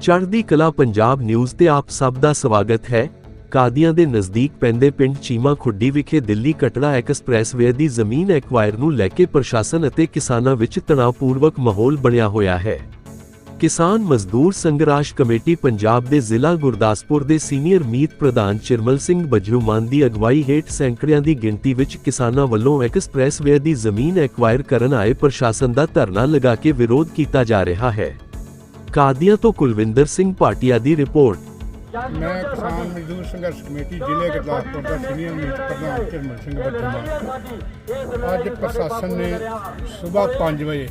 ਚੜ੍ਹਦੀ ਕਲਾ ਪੰਜਾਬ ਨਿਊਜ਼ ਤੇ ਆਪ ਸਭ ਦਾ ਸਵਾਗਤ ਹੈ। ਕਾਦੀਆਂ ਦੇ ਨਜ਼ਦੀਕ ਪੈਂਦੇ ਪਿੰਡ ਚੀਮਾ ਖੁੱਡੀ ਵਿਖੇ ਦਿੱਲੀ ਕਟੜਾ ਐਕਸਪ੍ਰੈਸਵੇ ਦੀ ਜ਼ਮੀਨ ਐਕਵਾਇਰ ਨੂੰ ਲੈ ਕੇ ਪ੍ਰਸ਼ਾਸਨ ਅਤੇ ਕਿਸਾਨਾਂ ਵਿੱਚ ਤਣਾਅਪੂਰਵਕ ਮਾਹੌਲ ਬਣਿਆ ਹੋਇਆ ਹੈ। ਕਿਸਾਨ ਮਜ਼ਦੂਰ ਸੰਘਰਾਸ਼ ਕਮੇਟੀ ਪੰਜਾਬ ਦੇ ਜ਼ਿਲ੍ਹਾ ਗੁਰਦਾਸਪੁਰ ਦੇ ਸੀਨੀਅਰ ਮੀਤ ਪ੍ਰਧਾਨ ਚਿਰਮਲ ਸਿੰਘ ਬਜਰੂਮਾਨ ਦੀ ਅਗਵਾਈ ਹੇਠ ਸੈਂਕੜਿਆਂ ਦੀ ਗਿਣਤੀ ਵਿੱਚ ਕਿਸਾਨਾਂ ਵੱਲੋਂ ਐਕਸਪ੍ਰੈਸਵੇ ਦੀ ਜ਼ਮੀਨ ਐਕਵਾਇਰ ਕਰਨ ਆਏ ਪ੍ਰਸ਼ਾਸਨ ਦਾ ਧਰਨਾ ਲਗਾ ਕੇ ਵਿਰੋਧ ਕੀਤਾ ਜਾ ਰਿਹਾ ਹੈ। ਕਾਦੀਆਂ ਤੋਂ ਕੁਲਵਿੰਦਰ ਸਿੰਘ ਭਾਟੀਆ ਦੀ ਰਿਪੋਰਟ। ਮੈਂ ਕਿਸਾਨ ਮਜ਼ਦੂਰ ਸੰਘਰਸ਼ ਕਮੇਟੀ, ਜ਼ਿਲ੍ਹੇ ਗੁਰਦਾਸਪੁਰ ਦਾ ਸੀਨੀਅਰ ਮੀਤ ਪ੍ਰਧਾਨ ਚਰਮਨ ਸਿੰਘ ਬੱਟੂਆ ਅੱਜ ਪ੍ਰਸ਼ਾਸਨ ਨੇ ਸਵੇਰ 5 ਵਜੇ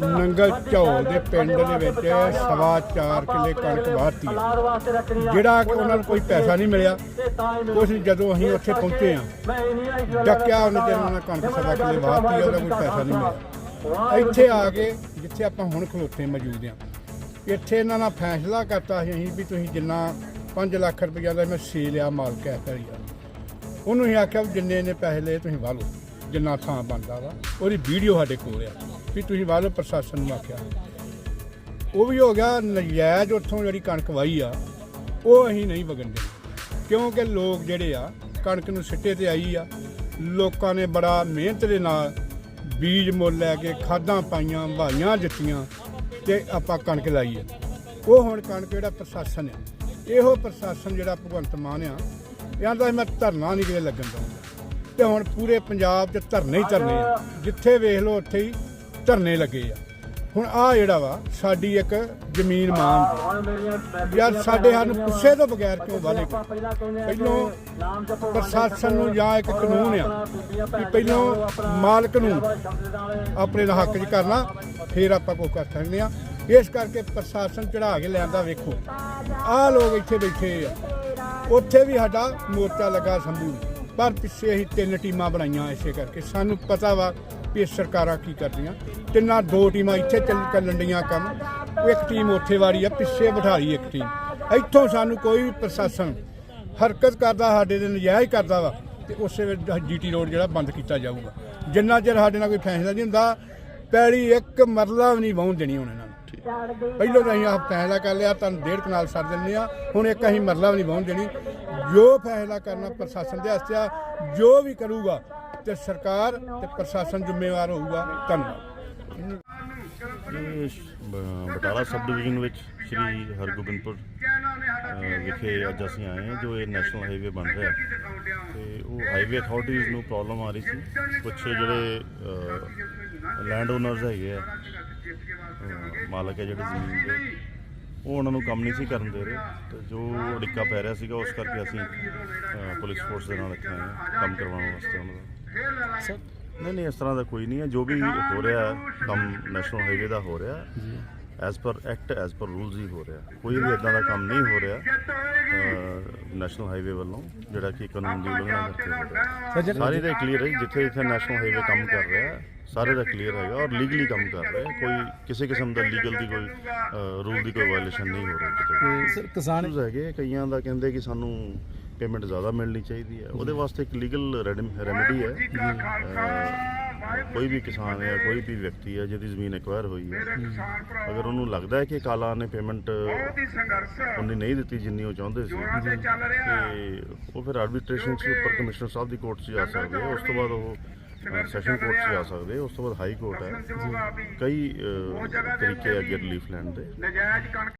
ਨੰਗਲ ਝੌਲ ਦੇ ਪਿੰਡ ਦੇ ਵਿੱਚ ਸਵਾ ਚਾਰ ਕਿੱਲੇ ਕਣਕ ਵਾਹਤੀ ਜਿਹੜਾ ਕਿ ਉਹਨਾਂ ਨੂੰ ਕੋਈ ਪੈਸਾ ਨਹੀਂ ਮਿਲਿਆ। ਕੁਛ ਜਦੋਂ ਅਸੀਂ ਉੱਥੇ ਪਹੁੰਚੇ ਆ ਡੱਕਿਆ ਉਹਨੇ ਤੇ ਉਹਨਾਂ ਕਣਕ ਸਵਾ ਕਿੱਲੇ ਵਾਹਤੀ ਹੈ, ਉਹਦਾ ਕੋਈ ਪੈਸਾ ਨਹੀਂ ਮਿਲਿਆ। ਇੱਥੇ ਆ ਕੇ ਜਿੱਥੇ ਆਪਾਂ ਹੁਣ ਖਲੋਤੇ ਮੌਜੂਦ ਆ ਇੱਥੇ ਇਹਨਾਂ ਨਾਲ ਫੈਸਲਾ ਕਰਤਾ ਸੀ ਅਸੀਂ ਵੀ ਤੁਸੀਂ ਜਿੰਨਾ 5 ਲੱਖ ਰੁਪਈਆ ਦਾ ਮੈਂ ਸੇ ਲਿਆ ਮਾਲਕ ਹੈ ਕਰੀ ਉਹਨੂੰ ਹੀ ਆਖਿਆ ਵੀ ਜਿੰਨੇ ਨੇ ਪੈਸੇ ਲਏ ਤੁਸੀਂ ਵਾਹ ਲਓ, ਜਿੰਨਾ ਥਾਂ ਬਣਦਾ ਵਾ। ਉਹਦੀ ਵੀਡੀਓ ਸਾਡੇ ਕੋਲ ਆ ਵੀ ਤੁਸੀਂ ਵਾਹ ਲਓ ਪ੍ਰਸ਼ਾਸਨ ਨੂੰ ਆਖਿਆ। ਉਹ ਵੀ ਹੋ ਗਿਆ ਨਜਾਇਜ਼ ਉੱਥੋਂ ਜਿਹੜੀ ਕਣਕ ਵਾਹੀ ਆ, ਉਹ ਅਸੀਂ ਨਹੀਂ ਵਗਣ ਦੇਣੀ। ਕਿਉਂਕਿ ਲੋਕ ਜਿਹੜੇ ਆ, ਕਣਕ ਨੂੰ ਸਿੱਟੇ ਤੇ ਆਈ ਆ। ਲੋਕਾਂ ਨੇ ਬੜਾ ਮਿਹਨਤ ਦੇ ਨਾਲ ਬੀਜ ਮੁੱਲ ਲੈ ਕੇ ਖਾਦਾਂ ਪਾਈਆਂ ਭਾਈਆਂ ਦਿੱਤੀਆਂ। ਤੇ ਆਪਾਂ ਕਣਕ ਲਾਈਏ। ਉਹ ਹੁਣ ਕਣਕ ਜਿਹੜਾ ਪ੍ਰਸ਼ਾਸਨ ਆ, ਇਹੋ ਪ੍ਰਸ਼ਾਸਨ ਜਿਹੜਾ ਭਗਵੰਤ ਮਾਨ ਆ ਇਹ ਆਂਦਾ ਮੈਂ ਧਰਨਾ ਨਹੀਂ ਕਿਤੇ ਲੱਗਣ ਦਊਂਗਾ ਤੇ ਹੁਣ ਪੂਰੇ ਪੰਜਾਬ 'ਚ ਧਰਨੇ ਹੀ ਧਰਨੇ ਆ। ਜਿੱਥੇ ਵੇਖ ਲਓ ਉੱਥੇ ਹੀ ਧਰਨੇ ਲੱਗੇ ਆ। ਹੁਣ ਆ ਜਿਹੜਾ ਵਾ, ਸਾਡੀ ਇੱਕ ਜ਼ਮੀਨ ਮਾਨ ਦੀ। ਯਾਰ ਸਾਡੇ ਸਾਨੂੰ ਪੁੱਛੇ ਤੋਂ ਬਗੈਰ ਕਿਉਂ ਵਾਲੇ ਪਹਿਲੋਂ ਪ੍ਰਸ਼ਾਸਨ ਨੂੰ ਜਾਂ ਇੱਕ ਕਾਨੂੰਨ ਆ ਕਿ ਪਹਿਲੋਂ ਮਾਲਕ ਨੂੰ ਆਪਣੇ ਦਾ ਹੱਕ 'ਚ ਕਰਨਾ, ਫਿਰ ਆਪਾਂ ਕੋ ਕਰ ਸਕਦੇ ਆ। ਇਸ ਕਰਕੇ ਪ੍ਰਸ਼ਾਸਨ ਚੜਾ ਕੇ ਲਿਆਂਦਾ ਵੇਖੋ। ਆਹ ਲੋਕ ਇੱਥੇ ਬੈਠੇ ਆ। ਉੱਥੇ ਵੀ ਸਾਡਾ ਮੋਰਚਾ ਲੱਗਾ ਸੰਭੂ। ਪਰ ਪਿੱਛੇ ਅਸੀਂ ਤਿੰਨ ਟੀਮਾਂ ਬਣਾਈਆਂ ਇਸੇ ਕਰਕੇ। ਸਾਨੂੰ ਪਤਾ ਵਾ ਵੀ ਸਰਕਾਰਾਂ ਕੀ ਕਰਦੀਆਂ ਤਿੰਨਾਂ ਦੋ ਟੀਮਾਂ ਇੱਥੇ ਚੱਲ ਚੱਲਣ ਡੀਆਂ ਕੰਮ। ਇੱਕ ਟੀਮ ਉੱਥੇ ਵਾਰੀ ਆ ਪਿੱਛੇ ਬਿਠਾਈ ਇੱਕ ਟੀਮ। ਇੱਥੋਂ ਸਾਨੂੰ ਕੋਈ ਵੀ ਪ੍ਰਸ਼ਾਸਨ ਹਰਕਤ ਕਰਦਾ ਸਾਡੇ ਦੇ ਨਜਾਇਜ਼ ਕਰਦਾ ਵਾ ਤੇ ਉਸੇ ਵੇਲੇ ਜੀਟੀ ਰੋਡ ਜਿਹੜਾ ਬੰਦ ਕੀਤਾ ਜਾਊਗਾ। ਜਿੰਨਾ ਚਿਰ ਸਾਡੇ ਨਾਲ ਕੋਈ ਫੈਸਲਾ ਨਹੀਂ ਹੁੰਦਾ ਪੈੜੀ ਇੱਕ ਮਰਲਾ ਵੀ ਨਹੀਂ ਵਾਹੁਣ ਦੇਣੀ ਉਹਨਾਂ ਨੂੰ। ਪਹਿਲਾਂ ਤਾਂ ਅਸੀਂ ਫੈਸਲਾ ਕਰ ਲਿਆ ਤੁਹਾਨੂੰ ਡੇਢ ਕਨਾਲ ਛੱਡ ਦਿੰਦੇ ਆ ਹੁਣ ਇੱਕ ਅਸੀਂ ਮਰਲਾ ਵੀ ਨਹੀਂ ਵਾਹੁਣ ਦੇਣੀ। ਜੋ ਫੈਸਲਾ ਕਰਨਾ ਪ੍ਰਸ਼ਾਸਨ ਦੇ ਹੱਥ ਆ ਜੋ ਵੀ ਕਰੂਗਾ ਤੇ ਸਰਕਾਰ ਤੇ ਪ੍ਰਸ਼ਾਸਨ ਜ਼ਿੰਮੇਵਾਰ ਹੋਊਗਾ। ਧੰਨਵਾਦ। ਬਟਾਲਾ ਸਬ ਡਿਵੀਜ਼ਨ ਵਿੱਚ ਸ਼੍ਰੀ ਹਰਗੋਬਿੰਦਪੁਰ ਵਿਖੇ ਅੱਜ ਅਸੀਂ ਆਏ ਹਾਂ, ਜੋ ਇਹ ਨੈਸ਼ਨਲ ਹਾਈਵੇ ਬਣ ਰਿਹਾ। ਤੇ ਉਹ ਹਾਈਵੇ ਅਥਾਰਟੀਜ਼ ਨੂੰ ਪ੍ਰੋਬਲਮ ਆ ਰਹੀ ਸੀ। ਕੁਝ ਜਿਹੜੇ ਲੈਂਡ ਓਨਰਸ ਹੈਗੇ ਆ ਮਾਲਕ ਹੈ ਜਿਹੜੇ ਜ਼ਮੀਨ ਦੇ, ਉਹ ਉਹਨਾਂ ਨੂੰ ਕੰਮ ਨਹੀਂ ਸੀ ਕਰਨ ਦੇ ਰਹੇ। ਤੇ ਜੋ ਅੜਿੱਕਾ ਪੈ ਰਿਹਾ ਸੀਗਾ, ਉਸ ਕਰਕੇ ਅਸੀਂ ਪੁਲਿਸ ਫੋਰਸ ਦੇ ਨਾਲ ਇੱਥੇ ਆਏ ਹਾਂ, ਕੰਮ ਕਰਵਾਉਣ ਵਾਸਤੇ ਉਹਨਾਂ ਦਾ। ਨਹੀਂ ਨਹੀਂ ਇਸ ਤਰ੍ਹਾਂ ਦਾ ਕੋਈ ਨਹੀਂ ਹੈ। ਜੋ ਵੀ ਹੋ ਰਿਹਾ ਹੈ, ਕੰਮ ਨੈਸ਼ਨਲ ਹਾਈਵੇ ਦਾ ਹੋ ਰਿਹਾ as per act as per rules ਹੀ ਹੋ ਰਿਹਾ ਕੋਈ ਵੀ ਇਦਾਂ ਦਾ ਕੰਮ ਨਹੀਂ ਹੋ ਰਿਹਾ ਨੈਸ਼ਨਲ ਹਾਈਵੇ ਵੱਲੋਂ ਜਿਹੜਾ ਕਿ ਕਾਨੂੰਨ ਦੀ ਉਲੰਘਣਾ ਕਰਕੇ ਹੋ ਰਿਹਾ ਸਾਰੇ ਦਾ ਕਲੀਅਰ ਹੈ ਜਿੱਥੇ ਜਿੱਥੇ ਨੈਸ਼ਨਲ ਹਾਈਵੇ ਕੰਮ ਕਰ ਰਿਹਾ ਹੈ, ਸਾਰੇ ਦਾ ਕਲੀਅਰ ਹੈਗਾ ਔਰ ਲੀਗਲੀ ਕੰਮ ਕਰ ਰਿਹਾ ਹੈ। ਕੋਈ ਕਿਸੇ ਕਿਸਮ ਦਾ ਲੀਗਲ ਦੀ ਕੋਈ ਰੂਲ ਦੀ ਕੋਈ ਵਾਇਲੇਸ਼ਨ ਨਹੀਂ ਹੋ ਰਹੀ ਕਿਤੇ ਸਰ ਕਿਸਾਨ ਹੈਗੇ ਕਈਆਂ ਦਾ ਕਹਿੰਦੇ ਕਿ ਸਾਨੂੰ ਪੇਮੈਂਟ ਜ਼ਿਆਦਾ ਮਿਲਣੀ ਚਾਹੀਦੀ ਹੈ। ਉਹਦੇ ਵਾਸਤੇ ਇੱਕ ਲੀਗਲ ਰੈਮੇਡੀ ਹੈ। ਕੋਈ ਵੀ ਕਿਸਾਨ ਹੈ ਕੋਈ ਵੀ ਵਿਅਕਤੀ ਹੈ ਜਿਹਦੀ ਜ਼ਮੀਨ ਐਕਵਾਇਰ ਹੋਈ ਹੈ। ਅਗਰ ਉਹਨੂੰ ਲੱਗਦਾ ਹੈ ਕਿ ਕਾਲਾ ਨੇ ਪੇਮੈਂਟ ਉਹਨੇ ਨਹੀਂ ਦਿੱਤੀ ਜਿੰਨੀ ਉਹ ਚਾਹੁੰਦੇ ਸੀ। ਤੇ ਉਹ ਫਿਰ ਆਰਬਿਟ੍ਰੇਸ਼ਨ 'ਚ ਉੱਪਰ ਕਮਿਸ਼ਨਰ ਸਾਹਿਬ ਦੀ ਕੋਰਟ 'ਚ ਜਾ ਸਕਦੇ ਉਸ ਤੋਂ ਬਾਅਦ ਉਹ ਸੈਸ਼ਨ ਕੋਰਟ 'ਚ ਜਾ ਸਕਦੇ ਉਸ ਤੋਂ ਬਾਅਦ ਹਾਈ ਕੋਰਟ ਹੈ। ਕਈ ਤਰੀਕੇ ਅੱਗੇ ਰਿਲੀਫ ਲੈਣ ਦੇ